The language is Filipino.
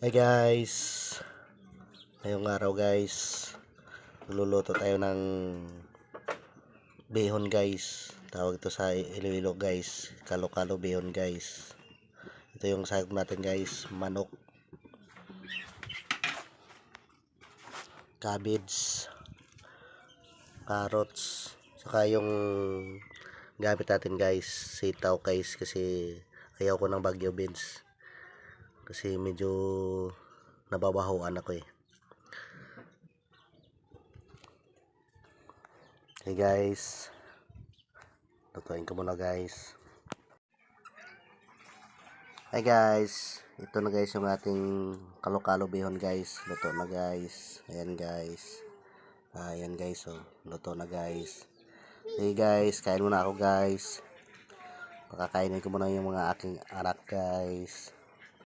Hi guys. Ngayong araw guys Luluto tayo ng Bihon guys. Tawag ito sa Iloilo guys. Kalo-kalo bihon guys. Ito yung sagop natin guys. Manok. Cabbage. Carrots. Saka yung Gamit natin guys. Sitaw guys Kasi ayaw ko ng bagyo beans kasi medyo nababahuan ako eh. Hey guys. Lutuin ko muna guys. Hi guys. Ito na guys yung ating kalokalo bihon guys. Luto na guys. Ayan guys. Ayan guys oh. Luto na guys. Hey guys. Kain muna ako guys. Pakakainin ko muna yung mga aking anak guys.